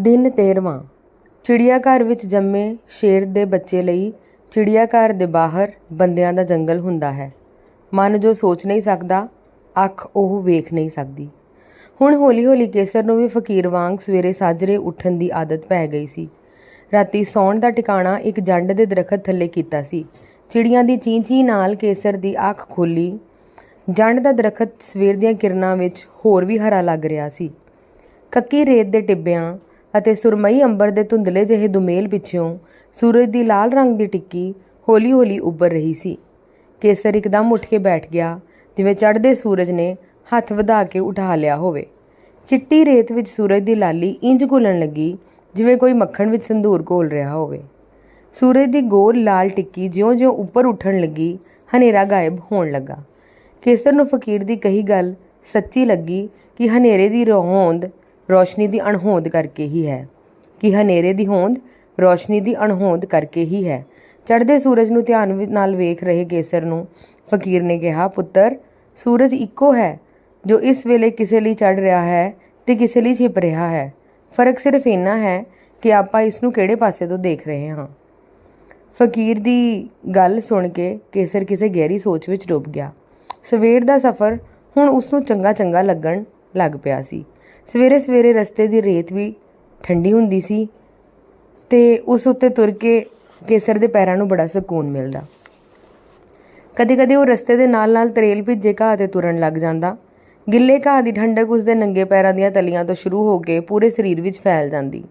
ਦਿਨ 13ਵਾਂ ਚਿੜੀਆਘਰ ਵਿੱਚ ਜੰਮੇ ਸ਼ੇਰ ਦੇ ਬੱਚੇ ਲਈ ਚਿੜੀਆਘਰ ਦੇ ਬਾਹਰ ਬੰਦਿਆਂ ਦਾ ਜੰਗਲ ਹੁੰਦਾ ਹੈ। ਮਨ ਜੋ ਸੋਚ ਨਹੀਂ ਸਕਦਾ, ਅੱਖ ਉਹ ਵੇਖ ਨਹੀਂ ਸਕਦੀ। ਹੁਣ ਹੌਲੀ-ਹੌਲੀ ਕੇਸਰ ਨੂੰ ਵੀ ਫਕੀਰ ਵਾਂਗ ਸਵੇਰੇ ਸਾਜਰੇ ਉੱਠਣ ਦੀ ਆਦਤ ਪੈ ਗਈ ਸੀ। ਰਾਤੀ ਸੌਣ ਦਾ ਟਿਕਾਣਾ ਇੱਕ ਜੰਡ ਦੇ ਦਰਖਤ ਥੱਲੇ ਕੀਤਾ ਸੀ। ਚਿੜੀਆਂ ਦੀ ਚੀਂ-ਚੀਂ ਨਾਲ ਕੇਸਰ ਦੀ ਅੱਖ ਖੋਲੀ। ਜੰਡ ਦਾ ਦਰਖਤ ਸਵੇਰ ਦੀਆਂ ਕਿਰਨਾਂ ਵਿੱਚ ਹੋਰ ਵੀ ਹਰਾ ਲੱਗ ਰਿਹਾ ਸੀ। ਕੱਕੀ ਰੇਤ ਦੇ ਟਿੱਬਿਆਂ ਅਤੇ ਸੁਰਮਈ ਅੰਬਰ ਦੇ ਧੁੰਦਲੇ ਜਿਹੇ ਦੁਮੇਲ ਪਿੱਛੋਂ ਸੂਰਜ ਦੀ ਲਾਲ ਰੰਗ ਦੀ ਟਿੱਕੀ ਹੌਲੀ-ਹੌਲੀ ਉੱਭਰ ਰਹੀ ਸੀ। ਕੇਸਰ ਇੱਕਦਮ ਉੱਠ ਕੇ ਬੈਠ ਗਿਆ, ਜਿਵੇਂ ਚੜ੍ਹਦੇ ਸੂਰਜ ਨੇ ਹੱਥ ਵਧਾ ਕੇ ਉਠਾ ਲਿਆ ਹੋਵੇ। ਚਿੱਟੀ ਰੇਤ ਵਿੱਚ ਸੂਰਜ ਦੀ ਲਾਲੀ ਇੰਜ ਘੁਲਣ ਲੱਗੀ, ਜਿਵੇਂ ਕੋਈ ਮੱਖਣ ਵਿੱਚ ਸੰਧੂਰ ਘੋਲ ਰਿਹਾ ਹੋਵੇ। ਸੂਰਜ ਦੀ ਗੋਲ ਲਾਲ ਟਿੱਕੀ ਜਿਉਂ-ਜਿਉਂ ਉੱਪਰ ਉੱਠਣ ਲੱਗੀ, ਹਨੇਰਾ ਗਾਇਬ ਹੋਣ ਲੱਗਾ। ਕੇਸਰ ਨੂੰ ਫਕੀਰ ਦੀ ਕਹੀ ਗੱਲ ਸੱਚੀ ਲੱਗੀ ਕਿ ਹਨੇਰੇ ਦੀ ਹੋਂਦ ਰੋਸ਼ਨੀ ਦੀ ਅਣਹੋਂਦ ਕਰਕੇ ਹੀ ਹੈ। ਕਿ ਹਨੇਰੇ ਦੀ ਹੋਂਦ ਰੋਸ਼ਨੀ ਦੀ ਅਣਹੋਂਦ ਕਰਕੇ ਹੀ ਹੈ। ਚੜ੍ਹਦੇ ਸੂਰਜ ਨੂੰ ਧਿਆਨ ਨਾਲ ਵੇਖ ਰਹੇ ਕੇਸਰ ਨੂੰ ਫਕੀਰ ਨੇ ਕਿਹਾ, ਪੁੱਤਰ, ਸੂਰਜ ਇੱਕੋ ਹੈ ਜੋ ਇਸ ਵੇਲੇ ਕਿਸੇ ਲਈ ਚੜ ਰਿਹਾ ਹੈ ਤੇ ਕਿਸੇ ਲਈ ਛਿਪ ਰਿਹਾ ਹੈ। ਫ਼ਰਕ ਸਿਰਫ ਇੰਨਾ ਹੈ ਕਿ ਆਪਾਂ ਇਸ ਨੂੰ ਕਿਹੜੇ ਪਾਸੇ ਤੋਂ ਦੇਖ ਰਹੇ ਹਾਂ? ਫਕੀਰ ਦੀ ਗੱਲ ਸੁਣ ਕੇ ਕੇਸਰ ਕਿਸੇ ਗਹਿਰੀ ਸੋਚ ਵਿੱਚ ਡੁੱਬ ਗਿਆ। ਸਵੇਰ ਦਾ ਸਫ਼ਰ ਹੁਣ ਉਸ ਨੂੰ ਚੰਗਾ ਚੰਗਾ ਲੱਗਣ ਲੱਗ ਪਿਆ ਸੀ। ਸਵੇਰੇ ਸਵੇਰੇ ਰਸਤੇ ਦੀ ਰੇਤ ਵੀ ਠੰਡੀ ਹੁੰਦੀ ਸੀ ਤੇ ਉਸ ਉੱਤੇ ਤੁਰ ਕੇ ਕੇਸਰ ਦੇ ਪੈਰਾਂ ਨੂੰ ਬੜਾ ਸਕੂਨ ਮਿਲਦਾ। ਕਦੇ-ਕਦੇ ਉਹ ਰਸਤੇ ਦੇ ਨਾਲ-ਨਾਲ ਤਰੇਲ ਭਿੱਜੇ ਘਾਹ ਤੇ ਤੁਰਨ ਲੱਗ ਜਾਂਦਾ। ਗਿੱਲੇ ਘਾਹ ਦੀ ਠੰਡਕ ਉਸ ਦੇ ਨੰਗੇ ਪੈਰਾਂ ਦੀਆਂ ਤਲੀਆਂ ਤੋਂ ਸ਼ੁਰੂ ਹੋ ਕੇ ਪੂਰੇ ਸਰੀਰ ਵਿੱਚ ਫੈਲ ਜਾਂਦੀ।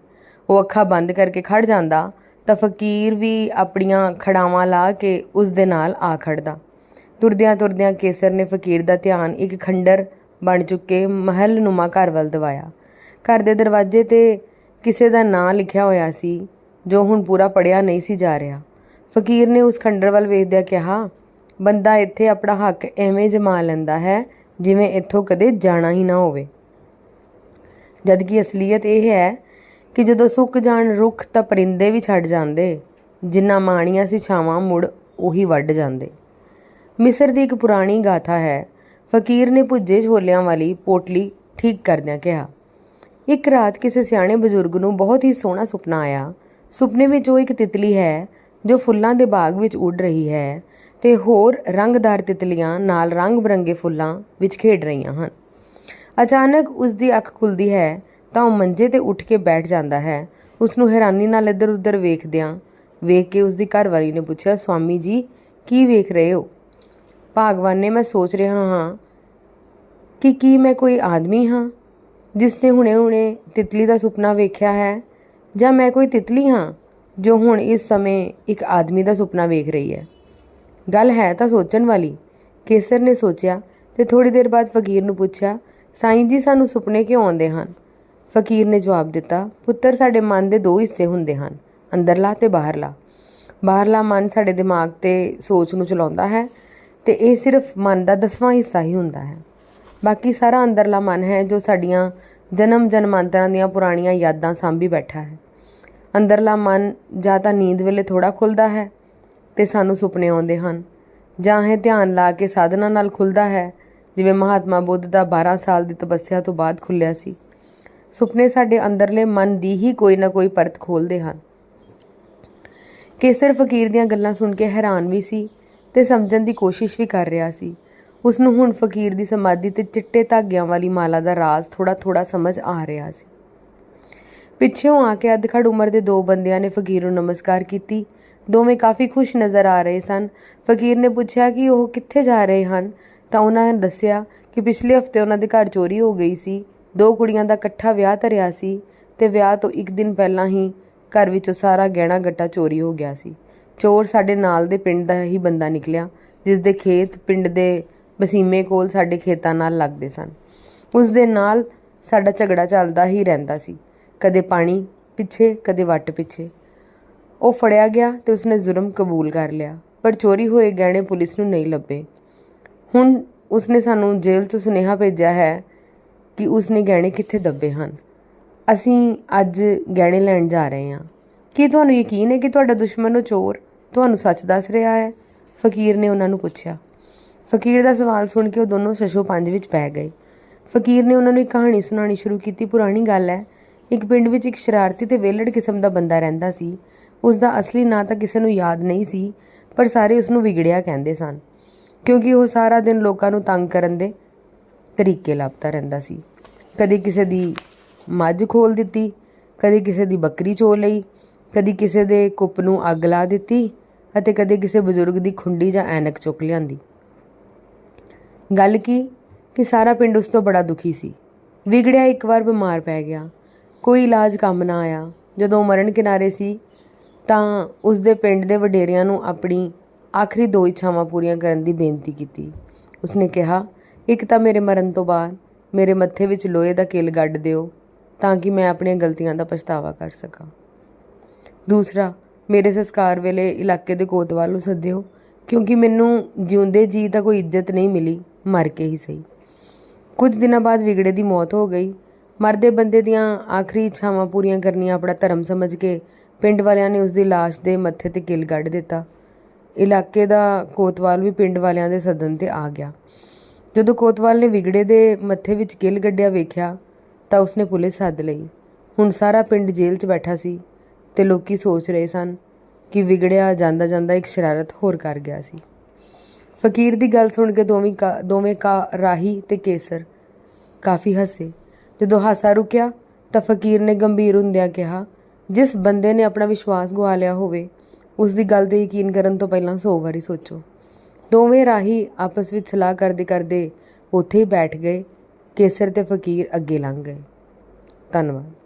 ਉਹ ਅੱਖਾਂ ਬੰਦ ਕਰਕੇ ਖੜ ਜਾਂਦਾ ਤਾਂ ਫਕੀਰ ਵੀ ਆਪਣੀਆਂ ਖੜਾਵਾਂ ਲਾ ਕੇ ਉਸ ਦੇ ਨਾਲ ਆ ਖੜਦਾ। ਤੁਰਦਿਆਂ ਤੁਰਦਿਆਂ ਕੇਸਰ ਨੇ ਫਕੀਰ ਦਾ ਧਿਆਨ ਇੱਕ ਖੰਡਰ ਬਣ ਚੁੱਕੇ, ਮਹਿਲ ਨੁਮਾ ਘਰ ਵੱਲ ਦਵਾਇਆ ਘਰ ਦੇ ਦਰਵਾਜ਼ੇ ਤੇ ਕਿਸੇ ਦਾ ਨਾਂ ਲਿਖਿਆ ਹੋਇਆ ਸੀ, ਜੋ ਹੁਣ ਪੂਰਾ ਪੜਿਆ ਨਹੀਂ ਸੀ ਜਾ ਰਿਹਾ। ਫਕੀਰ ਨੇ ਉਸ ਖੰਡਰ ਵੱਲ ਵੇਖਦਿਆਂ ਕਿਹਾ, ਬੰਦਾ ਇੱਥੇ ਆਪਣਾ ਹੱਕ ਐਵੇਂ ਜਮਾ ਲੈਂਦਾ ਹੈ, ਜਿਵੇਂ ਇੱਥੋਂ ਕਦੇ ਜਾਣਾ ਹੀ ਨਾ ਹੋਵੇ। ਜਦ ਕਿ ਅਸਲੀਅਤ ਇਹ ਹੈ ਕਿ ਜਦੋਂ ਸੁੱਕ ਜਾਣ ਰੁੱਖ ਤਾਂ ਪਰਿੰਦੇ ਵੀ ਛੱਡ ਜਾਂਦੇ, ਜਿੰਨਾ ਮਾਣੀਆਂ ਸੀ ਛਾਵਾਂ ਮੁੜ ਉਹੀ ਵੱਢ ਜਾਂਦੇ। ਮਿਸਰ ਦੀ ਇੱਕ ਪੁਰਾਣੀ ਗਾਥਾ ਹੈ ਫਕੀਰ ਨੇ ਭੁੱਜੇ ਛੋਲਿਆਂ ਵਾਲੀ ਪੋਟਲੀ ਠੀਕ ਕਰਦਿਆਂ ਕਿਹਾ, ਇੱਕ ਰਾਤ ਕਿਸੇ ਸਿਆਣੇ ਬਜ਼ੁਰਗ ਨੂੰ ਬਹੁਤ ਹੀ ਸੋਹਣਾ ਸੁਪਨਾ ਆਇਆ। ਸੁਪਨੇ ਵਿੱਚ ਉਹ ਇੱਕ ਤਿਤਲੀ ਹੈ, ਜੋ ਫੁੱਲਾਂ ਦੇ ਬਾਗ ਵਿੱਚ ਉੱਡ ਰਹੀ ਹੈ ਤੇ ਹੋਰ ਰੰਗਦਾਰ ਤਿਤਲੀਆਂ ਨਾਲ ਰੰਗ-ਬਰੰਗੇ ਫੁੱਲਾਂ ਵਿੱਚ ਖੇਡ ਰਹੀਆਂ ਹਨ। ਅਚਾਨਕ ਉਸ ਦੀ ਅੱਖ ਖੁੱਲਦੀ ਹੈ ਤਾਂ ਉਹ ਮੰਜੇ ਤੇ ਉੱਠ ਕੇ ਬੈਠ ਜਾਂਦਾ ਹੈ। ਉਸ ਨੂੰ ਹੈਰਾਨੀ ਨਾਲ ਇੱਧਰ-ਉੱਧਰ ਵੇਖਦਿਆਂ ਵੇਖ ਕੇ ਉਸ ਦੀ ਘਰਵਾਲੀ ਨੇ ਪੁੱਛਿਆ, ਸਵਾਮੀ ਜੀ, ਕੀ ਵੇਖ ਰਹੇ ਹੋ? ਭਾਗਵਾਨ ਨੇ ਮੈਂ ਸੋਚ ਰਿਹਾ ਹਾਂ ਕਿ ਕੀ ਮੈਂ ਕੋਈ ਆਦਮੀ ਹਾਂ ਜਿਸ ਨੇ ਹੁਣੇ-ਹੁਣੇ ਤਿਤਲੀ ਦਾ ਸੁਪਨਾ ਵੇਖਿਆ ਹੈ ਜਾਂ ਮੈਂ ਕੋਈ ਤਿਤਲੀ ਹਾਂ ਜੋ ਹੁਣ ਇਸ ਸਮੇਂ ਇੱਕ ਆਦਮੀ ਦਾ ਸੁਪਨਾ ਵੇਖ ਰਹੀ ਹੈ? ਗੱਲ ਹੈ ਤਾਂ ਸੋਚਣ ਵਾਲੀ। ਕੇਸਰ ਨੇ ਸੋਚਿਆ ਤੇ ਥੋੜੀ ਦੇਰ ਬਾਅਦ ਫਕੀਰ ਨੂੰ ਪੁੱਛਿਆ, ਸਾਈਂ ਜੀ, ਸਾਨੂੰ ਸੁਪਨੇ ਕਿਉਂ ਆਉਂਦੇ ਹਨ? ਫਕੀਰ ਨੇ ਜਵਾਬ ਦਿੱਤਾ, ਪੁੱਤਰ, ਸਾਡੇ ਮਨ ਦੇ ਦੋ ਹਿੱਸੇ ਹੁੰਦੇ ਹਨ, ਅੰਦਰਲਾ ਤੇ ਬਾਹਰਲਾ। ਬਾਹਰਲਾ ਮਨ ਸਾਡੇ ਦਿਮਾਗ ਤੇ ਸੋਚ ਨੂੰ ਚਲਾਉਂਦਾ ਹੈ ਤੇ ਇਹ ਸਿਰਫ ਮਨ ਦਾ ਦਸਵਾਂ ਹਿੱਸਾ ਹੀ ਹੁੰਦਾ ਹੈ। ਬਾਕੀ ਸਾਰਾ ਅੰਦਰਲਾ ਮਨ ਹੈ ਜੋ ਸਾਡੀਆਂ ਜਨਮ ਜਨਮਾਂਤਰਾਂ ਦੀਆਂ ਪੁਰਾਣੀਆਂ ਯਾਦਾਂ ਸਾਂਭੀ ਬੈਠਾ ਹੈ। ਅੰਦਰਲਾ ਮਨ ਜਾਂ ਤਾਂ ਨੀਂਦ ਵੇਲੇ ਥੋੜਾ ਖੁੱਲਦਾ ਹੈ ਤੇ ਸਾਨੂੰ ਸੁਪਨੇ ਆਉਂਦੇ ਹਨ। ਜਾਂ ਇਹ ਧਿਆਨ ਲਾ ਕੇ ਸਾਧਨਾ ਨਾਲ ਖੁੱਲਦਾ ਹੈ, ਜਿਵੇਂ ਮਹਾਤਮਾ ਬੁੱਧ ਦਾ 12 ਸਾਲ ਦੀ ਤਪੱਸਿਆ ਤੋਂ ਬਾਅਦ ਖੁੱਲਿਆ ਸੀ। ਸੁਪਨੇ ਸਾਡੇ ਅੰਦਰਲੇ ਮਨ ਦੀ ਹੀ ਕੋਈ ਨਾ ਕੋਈ ਪਰਤ ਖੋਲਦੇ ਹਨ। ਕੇਸਰ ਫਕੀਰ ਦੀਆਂ ਗੱਲਾਂ ਸੁਣ ਕੇ ਹੈਰਾਨ ਵੀ ਸੀ ਤੇ ਸਮਝਣ ਦੀ ਕੋਸ਼ਿਸ਼ ਵੀ ਕਰ ਰਿਹਾ ਸੀ। ਉਸ ਨੂੰ ਹੁਣ ਫਕੀਰ ਦੀ ਸਮਾਧੀ ਤੇ ਚਿੱਟੇ ਧਾਗਿਆਂ ਵਾਲੀ ਮਾਲਾ ਦਾ ਰਾਜ਼ ਥੋੜਾ-ਥੋੜਾ ਸਮਝ ਆ ਰਿਹਾ ਸੀ। ਪਿੱਛੇੋਂ ਆ ਕੇ ਅਧਖੜ ਉਮਰ ਦੇ ਦੋ ਬੰਦਿਆਂ ਨੇ ਫਕੀਰ ਨੂੰ ਨਮਸਕਾਰ ਕੀਤੀ। ਦੋਵੇਂ ਕਾਫੀ ਖੁਸ਼ ਨਜ਼ਰ ਆ ਰਹੇ ਸਨ। ਫਕੀਰ ਨੇ ਪੁੱਛਿਆ ਕਿ ਉਹ ਕਿੱਥੇ ਜਾ ਰਹੇ ਹਨ? ਤਾਂ ਉਹਨਾਂ ਨੇ ਦੱਸਿਆ ਕਿ ਪਿਛਲੇ ਹਫ਼ਤੇ ਉਹਨਾਂ ਦੇ ਘਰ ਚੋਰੀ ਹੋ ਗਈ ਸੀ। ਦੋ ਕੁੜੀਆਂ ਦਾ ਇਕੱਠਾ ਵਿਆਹ ਧਰਿਆ ਸੀ ਤੇ ਵਿਆਹ ਤੋਂ ਇੱਕ ਦਿਨ ਪਹਿਲਾਂ ਹੀ ਘਰ ਵਿੱਚੋਂ ਸਾਰਾ ਗਹਿਣਾ ਗੱਟਾ ਚੋਰੀ ਹੋ ਗਿਆ ਸੀ। ਚੋਰ ਸਾਡੇ ਨਾਲ ਦੇ ਪਿੰਡ ਦਾ ਹੀ ਬੰਦਾ ਨਿਕਲਿਆ ਜਿਸ ਦੇ ਖੇਤ ਪਿੰਡ ਦੇ ਵਸੀਮੇ ਕੋਲ ਸਾਡੇ ਖੇਤਾਂ ਨਾਲ ਲੱਗਦੇ ਸਨ। ਉਸ ਦੇ ਨਾਲ ਸਾਡਾ ਝਗੜਾ ਚੱਲਦਾ ਹੀ ਰਹਿੰਦਾ ਸੀ। ਕਦੇ ਪਾਣੀ ਪਿੱਛੇ, ਕਦੇ ਵੱਟ ਪਿੱਛੇ। ਉਹ ਫੜਿਆ ਗਿਆ ਤੇ ਉਸਨੇ ਜ਼ੁਰਮ ਕਬੂਲ ਕਰ ਲਿਆ, ਪਰ ਚੋਰੀ ਹੋਏ ਗਹਿਣੇ ਪੁਲਿਸ ਨੂੰ ਨਹੀਂ ਲੱਭੇ। ਹੁਣ ਉਸਨੇ ਸਾਨੂੰ ਜੇਲ੍ਹ ਤੋਂ ਸੁਨੇਹਾ ਭੇਜਿਆ ਹੈ ਕਿ ਉਸਨੇ ਗਹਿਣੇ ਕਿੱਥੇ ਦੱਬੇ ਹਨ। ਅਸੀਂ ਅੱਜ ਗਹਿਣੇ ਲੈਣ ਜਾ ਰਹੇ ਹਾਂ। ਕੀ ਤੁਹਾਨੂੰ ਯਕੀਨ ਹੈ ਕਿ ਤੁਹਾਡਾ ਦੁਸ਼ਮਣ ਉਹ ਚੋਰ ਤੁਹਾਨੂੰ ਸੱਚ ਦੱਸ ਰਿਹਾ ਹੈ? ਫਕੀਰ ਨੇ ਉਹਨਾਂ ਨੂੰ ਪੁੱਛਿਆ। ਫਕੀਰ ਦਾ ਸਵਾਲ ਸੁਣ ਕੇ ਉਹ ਦੋਨੋਂ ਸ਼ਸ਼ੋ ਪੰਜ ਵਿੱਚ ਪੈ ਗਏ। ਫਕੀਰ ਨੇ ਉਹਨਾਂ ਨੂੰ ਇੱਕ ਕਹਾਣੀ ਸੁਣਾਉਣੀ ਸ਼ੁਰੂ ਕੀਤੀ। ਪੁਰਾਣੀ ਗੱਲ ਹੈ, ਇੱਕ ਪਿੰਡ ਵਿੱਚ ਇੱਕ ਸ਼ਰਾਰਤੀ ਤੇ ਵਿਹਲੜ ਕਿਸਮ ਦਾ ਬੰਦਾ ਰਹਿੰਦਾ ਸੀ। ਉਸ ਦਾ ਅਸਲੀ ਨਾਂ ਤਾਂ ਕਿਸੇ ਨੂੰ ਯਾਦ ਨਹੀਂ ਸੀ, ਪਰ ਸਾਰੇ ਉਸ ਨੂੰ ਵਿਗੜਿਆ ਕਹਿੰਦੇ ਸਨ, ਕਿਉਂਕਿ ਉਹ ਸਾਰਾ ਦਿਨ ਲੋਕਾਂ ਨੂੰ ਤੰਗ ਕਰਨ ਦੇ ਤਰੀਕੇ ਲੱਭਦਾ ਰਹਿੰਦਾ ਸੀ। ਕਦੇ ਕਿਸੇ ਦੀ ਮੱਝ ਖੋਲ ਦਿੱਤੀ, ਕਦੇ ਕਿਸੇ ਦੀ ਬੱਕਰੀ ਚੋ ਲਈ, ਕਦੀ ਕਿਸੇ ਦੇ ਕੁੱਪ ਨੂੰ ਅੱਗ ਲਾ ਦਿੱਤੀ ਅਤੇ ਕਦੇ ਕਿਸੇ ਬਜ਼ੁਰਗ ਦੀ ਖੁੰਡੀ ਜਾਂ ਐਨਕ ਚੁੱਕ ਲਿਆਂਦੀ। ਗੱਲ ਕੀ? ਕਿ ਸਾਰਾ ਪਿੰਡ ਉਸ ਤੋਂ ਬੜਾ ਦੁਖੀ ਸੀ। ਵਿਗੜਿਆ ਇੱਕ ਵਾਰ ਬਿਮਾਰ ਪੈ ਗਿਆ। ਕੋਈ ਇਲਾਜ ਕੰਮ ਨਾ ਆਇਆ। ਜਦੋਂ ਮਰਨ ਕਿਨਾਰੇ ਸੀ, ਤਾਂ ਉਸ ਦੇ ਪਿੰਡ ਦੇ ਵਡੇਰਿਆਂ ਨੂੰ ਆਪਣੀ ਆਖਰੀ ਦੋ ਇੱਛਾਵਾਂ ਪੂਰੀਆਂ ਕਰਨ ਦੀ ਬੇਨਤੀ ਕੀਤੀ। ਉਸਨੇ ਕਿਹਾ, ਇੱਕ ਤਾਂ ਮੇਰੇ ਮਰਨ ਤੋਂ ਬਾਅਦ ਮੇਰੇ ਮੱਥੇ ਵਿੱਚ ਲੋਹੇ ਦਾ ਕਿੱਲ ਗੱਡ ਦਿਓ, ਤਾਂ ਕਿ ਮੈਂ ਆਪਣੀਆਂ ਗਲਤੀਆਂ ਦਾ ਪਛਤਾਵਾ ਕਰ ਸਕਾਂ। ਦੂਸਰਾ ਮੇਰੇ ਸੰਸਕਾਰ ਵੇਲੇ ਇਲਾਕੇ ਦੇ ਕੋਤਵਾਲ ਨੂੰ ਸੱਦਿਓ, ਕਿਉਂਕਿ ਮੈਨੂੰ ਜਿਉਂਦੇ ਜੀ ਤਾਂ ਕੋਈ ਇੱਜ਼ਤ ਨਹੀਂ ਮਿਲੀ, ਮਰ ਕੇ ਹੀ ਸਹੀ। ਕੁਝ ਦਿਨਾਂ ਬਾਅਦ ਵਿਗੜੇ ਦੀ ਮੌਤ ਹੋ ਗਈ। ਮਰਦੇ ਬੰਦੇ ਦੀਆਂ ਆਖਰੀ ਇੱਛਾਵਾਂ ਪੂਰੀਆਂ ਕਰਨੀਆਂ ਆਪਣਾ ਧਰਮ ਸਮਝ ਕੇ ਪਿੰਡ ਵਾਲਿਆਂ ਨੇ ਉਸ ਦੀ ਲਾਸ਼ ਦੇ ਮੱਥੇ ਤੇ ਕਿੱਲ ਗੱਡ ਦਿੱਤਾ। ਇਲਾਕੇ ਦਾ ਕੋਤਵਾਲ ਵੀ ਪਿੰਡ ਵਾਲਿਆਂ ਦੇ ਸਦਨ ਤੇ ਆ ਗਿਆ। ਜਦੋਂ ਕੋਤਵਾਲ ਨੇ ਵਿਗੜੇ ਦੇ ਮੱਥੇ ਵਿੱਚ ਕਿੱਲ ਗੱਡਿਆ ਵੇਖਿਆ, ਤਾਂ ਉਸਨੇ ਪੁਲਿਸ ਸੱਦ ਲਈ। ਹੁਣ ਸਾਰਾ ਪਿੰਡ ਜੇਲ੍ਹ 'ਚ ਬੈਠਾ ਸੀ। ਤੇ ਲੋਕੀ ਸੋਚ ਰਹੇ ਸਨ ਕਿ ਵਿਗੜਿਆ ਜਾਂਦਾ ਜਾਂਦਾ ਇੱਕ ਸ਼ਰਾਰਤ ਹੋਰ ਕਰ ਗਿਆ ਸੀ। ਫਕੀਰ ਦੀ ਗੱਲ ਸੁਣ ਕੇ ਦੋਵੇਂ ਕਾ- ਦੋਵੇਂ ਕਾ ਰਾਹੀ ਤੇ ਕੇਸਰ ਕਾਫੀ ਹੱਸੇ। ਜਦੋਂ ਹਾਸਾ ਰੁਕਿਆ ਤਾਂ ਫਕੀਰ ਨੇ ਗੰਭੀਰ ਹੁੰਦਿਆਂ ਕਿਹਾ, ਜਿਸ ਬੰਦੇ ਨੇ ਆਪਣਾ ਵਿਸ਼ਵਾਸ ਗਵਾ ਲਿਆ ਹੋਵੇ, ਉਸ ਦੀ ਗੱਲ ਤੇ ਯਕੀਨ ਕਰਨ ਤੋਂ ਪਹਿਲਾਂ 100 ਵਾਰੀ ਸੋਚੋ। ਦੋਵੇਂ ਰਾਹੀ ਆਪਸ ਵਿੱਚ ਸਲਾਹ ਕਰਦੇ ਕਰਦੇ ਉੱਥੇ ਹੀ ਬੈਠ ਗਏ। ਕੇਸਰ ਤੇ ਫਕੀਰ ਅੱਗੇ ਲੰਘ ਗਏ। ਧੰਨਵਾਦ।